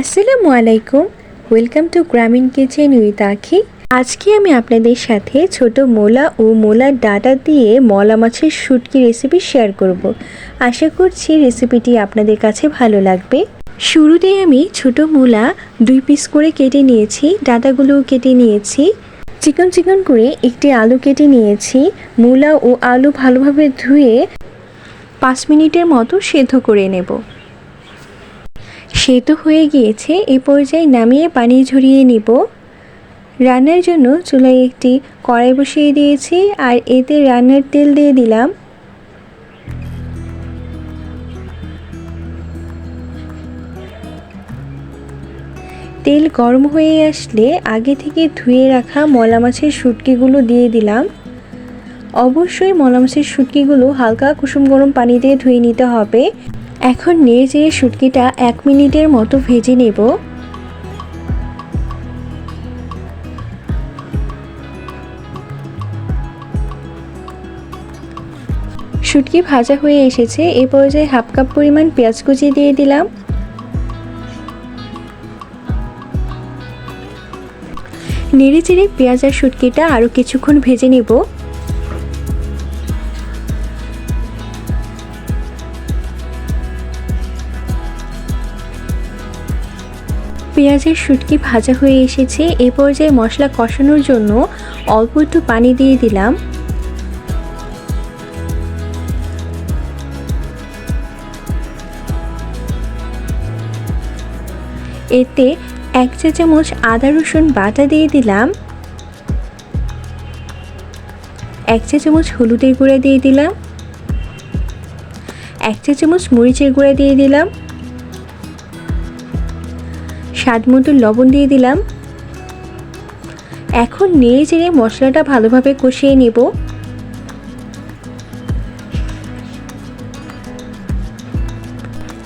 আসসালামু আলাইকুম। Welcome to Grameen kitchen with Akhi আজকে আমি আপনাদের সাথে ছোট মোলা ও মোলার ডাটা দিয়ে মলা মাছের শুটকি রেসিপি শেয়ার করব। আশা করছি রেসিপিটি আপনাদের কাছে ভালো লাগবে। শুরুতেই আমি ছোট মোলা দুই পিস করে কেটে নিয়েছি, ডাটাগুলোও কেটে নিয়েছি। চিকন চিকন করে একটি আলু কেটে নিয়েছি, মূলা ও আলু ভালোভাবে ধুয়ে পাঁচ মিনিটের মতো সেদ্ধ করে নেব। সেদ্ধ হয়ে গিয়েছে, এ পর্যায়ে নামিয়ে পানি ঝরিয়ে নিব। রান্নার জন্য চুলায় একটি কড়াই বসিয়ে দিয়েছি আর এতে রান্নার তেল দিয়ে দিলাম। তেল গরম হয়ে আসলে আগে থেকে ধুয়ে রাখা মলা মাছের শুটকিগুলো দিয়ে দিলাম। অবশ্যই মলা মাছের শুটকিগুলো হালকা কুসুম গরম পানি দিয়ে ধুয়ে নিতে হবে। এখন নেড়ে চেড়ে শুটকিটা এক মিনিটের মতো ভেজে নেব। শুটকি ভাজা হয়ে এসেছে, এ পর্যায়ে হাফ কাপ পরিমাণ পেঁয়াজ কুচি দিয়ে দিলাম। নেড়ে চেড়ে পেঁয়াজ আর শুটকিটা আরও কিছুক্ষণ ভেজে নেব। পেঁয়াজের শুটকি ভাজা হয়ে এসেছে। এ পর্যায়ে মশলা কষানোর জন্য অল্প একটু পানি দিয়ে দিলাম। এতে এক চা চামচ আদা, রসুন বাটা দিয়ে দিলাম। এক চা চামচ হলুদের গুঁড়া দিয়ে দিলাম। এক চা চামচ মরিচের গুঁড়া দিয়ে দিলাম। স্বাদ মতো লবণ দিয়ে দিলাম। এখন নেড়ে চেড়ে মশলাটা ভালোভাবে কষিয়ে নেব।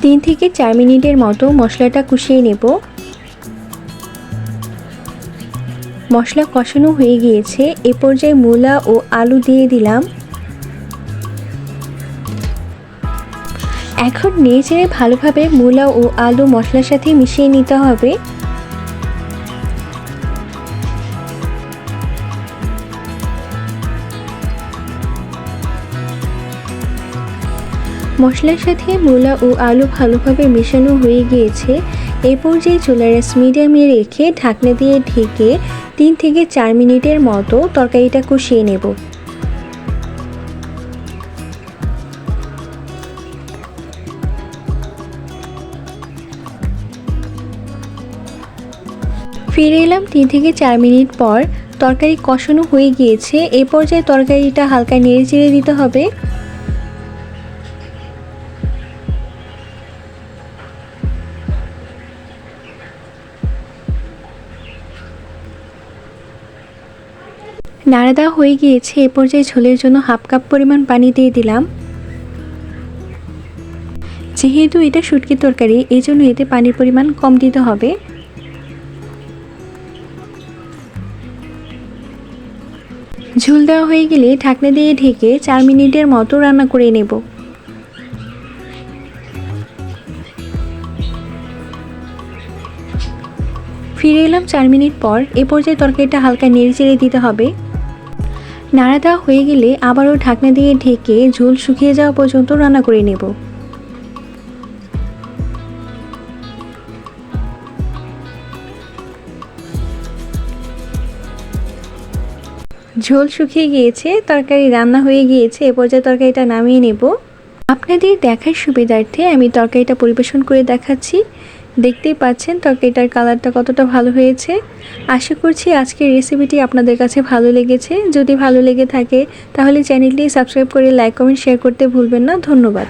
তিন থেকে চার মিনিটের মতো মশলাটা কষিয়ে নেব। মশলা কষানো হয়ে গিয়েছে। এ পর্যায়ে মূলা ও আলু দিয়ে দিলাম। এখন নেড়ে ভালোভাবে মূলা ও আলু মশলার সাথে মিশিয়ে নিতে হবে। মশলার সাথে মূলা ও আলু ভালোভাবে মেশানো হয়ে গিয়েছে। এই পর্যায়ে চুলার মিডিয়ামে রেখে ঢাকনা দিয়ে ঢেকে তিন থেকে চার মিনিটের মতো তরকারিটা কষিয়ে নেব। ফিরে এলাম তিন থেকে চার মিনিট পর। তরকারি কষানো হয়ে গিয়েছে। এ পর্যায়ে তরকারিটা হালকা নেড়ে চেড়ে দিতে হবে। নাড়া দেওয়া হয়ে গিয়েছে। এ পর্যায়ে ঝোলের জন্য হাফ কাপ পরিমাণ পানি দিয়ে দিলাম। যেহেতু এটা শুটকি তরকারি এই জন্য এতে পানির পরিমাণ কম দিতে হবে। ঝুল দেওয়া হয়ে গেলে ঢাকনা দিয়ে ঢেকে চার মিনিটের মতো রান্না করে নেব। ফিরে এলাম চার মিনিট পর, এ পর্যায়ে তরকারিটা হালকা নেড়ে চেড়ে দিতে হবে। নাড়া দেওয়া হয়ে গেলে আবারও ঢাকনা দিয়ে ঢেকে ঝোল শুকিয়ে যাওয়া পর্যন্ত রান্না করে নেব। ঝোল শুকিয়ে গিয়েছে, তরকারি রান্না হয়ে গিয়েছে, এ পর্যায়ে তরকারিটা নামিয়ে নেব। আপনাদের দেখার সুবিধার্থে আমি তরকারিটা পরিবেশন করে দেখাচ্ছি। দেখতেই পাচ্ছেন তরকারিটার কালারটা কতটা ভালো হয়েছে। আশা করছি আজকের রেসিপিটি আপনাদের কাছে ভালো লেগেছে। যদি ভালো লেগে থাকে, তাহলে চ্যানেলটি সাবস্ক্রাইব করে লাইক, কমেন্ট, শেয়ার করতে ভুলবেন না। ধন্যবাদ।